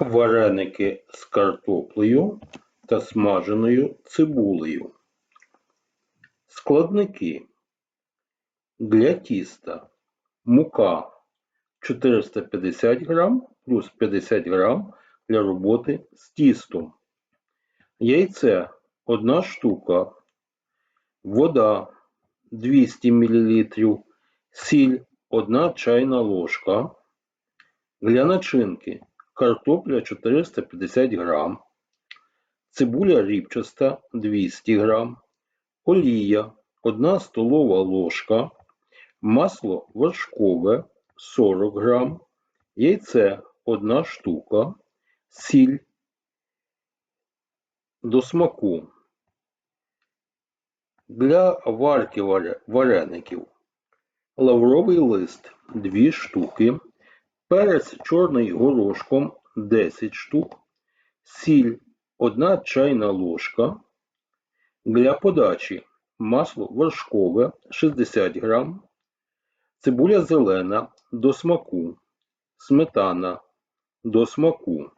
Вареники з картоплею та смаженою цибулею. Складники для тіста мука 450 грам плюс 50 грам для роботи з тістом. Яйце 1 штука, вода 200 мл, сіль 1 чайна ложка. Для начинки картопля 450 грам, цибуля рібчаста 200 грам, олія 1 столова ложка, масло вершкове 40 грам, яйце 1 штука, сіль до смаку. Для варки вареників лавровий лист 2 штуки, перець чорний горошком 10 штук, сіль 1 чайна ложка. Для подачі масло вершкове 60 грам, цибуля зелена до смаку, сметана до смаку.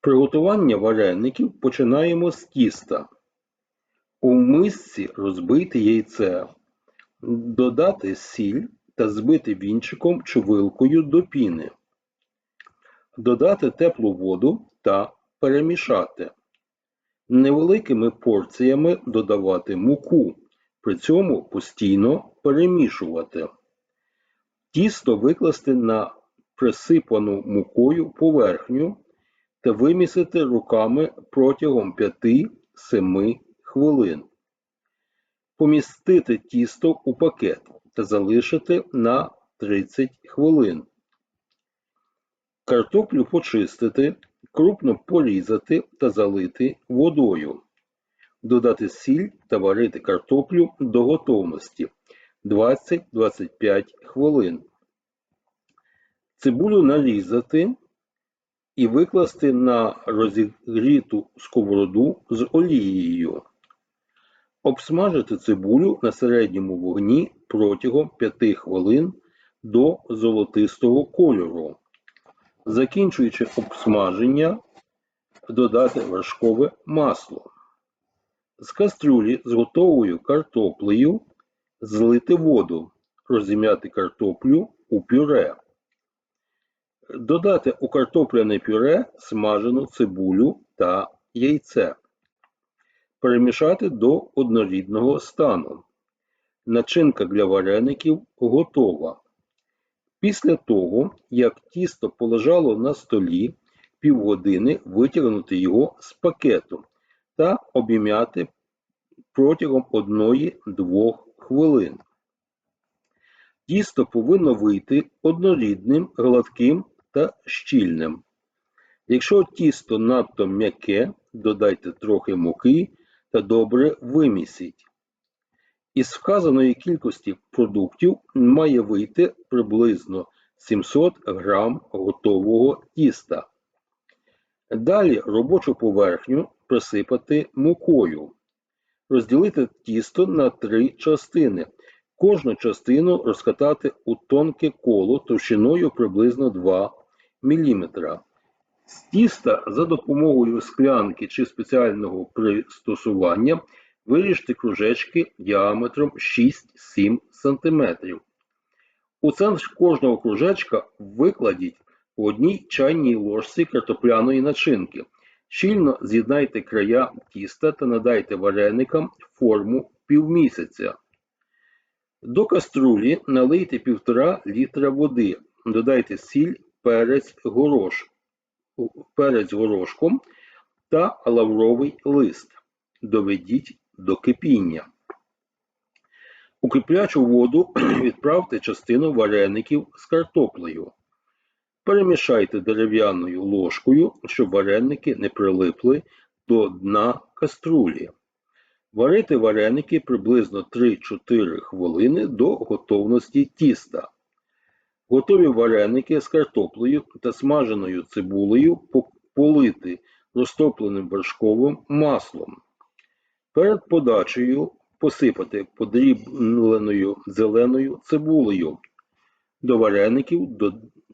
Приготування вареників починаємо з тіста. У мисці розбити яйце, додати сіль та збити вінчиком чи вилкою до піни. Додати теплу воду та перемішати. Невеликими порціями додавати муку, при цьому постійно перемішувати. Тісто викласти на присипану мукою поверхню та вимісити руками протягом 5-7 хвилин. Помістити тісто у пакет та залишити на 30 хвилин. Картоплю почистити, крупно порізати та залити водою. Додати сіль та варити картоплю до готовності 20-25 хвилин. Цибулю нарізати і викласти на розігріту сковороду з олією. Обсмажити цибулю на середньому вогні протягом 5 хвилин до золотистого кольору. Закінчуючи обсмаження, додати вершкове масло. З кастрюлі з готовою картоплею злити воду, розім'яти картоплю у пюре. Додати у картопляне пюре смажену цибулю та яйце. Перемішати до однорідного стану. Начинка для вареників готова. Після того, як тісто полежало на столі півгодини, витягнути його з пакету та обім'яти протягом 1-2 хвилин. Тісто повинно вийти однорідним, гладким та щільним. Якщо тісто надто м'яке, додайте трохи муки та добре вимісіть. Із вказаної кількості продуктів має вийти приблизно 700 грам готового тіста. Далі робочу поверхню присипати мукою. Розділити тісто на три частини. Кожну частину розкатати у тонке коло товщиною приблизно 2 мм. З тіста за допомогою склянки чи спеціального пристосування виріжте кружечки діаметром 6-7 см. У центр кожного кружечка викладіть по одній чайній ложці картопляної начинки. Щільно з'єднайте края тіста та надайте вареникам форму півмісяця. До каструлі налийте 1,5 літра води, додайте сіль, перець, горош, перець горошком та лавровий лист. Доведіть до кипіння. У киплячу воду відправте частину вареників з картоплею. Перемішайте дерев'яною ложкою, щоб вареники не прилипли до дна каструлі. Варити вареники приблизно 3-4 хвилини до готовності тіста. Готові вареники з картоплею та смаженою цибулею полити розтопленим вершковим маслом. Перед подачею посипати подрібленою зеленою цибулею. До вареників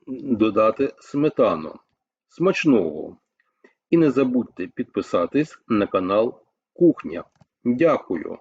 додати сметану. Смачного! І не забудьте підписатись на канал Кухня. Дякую!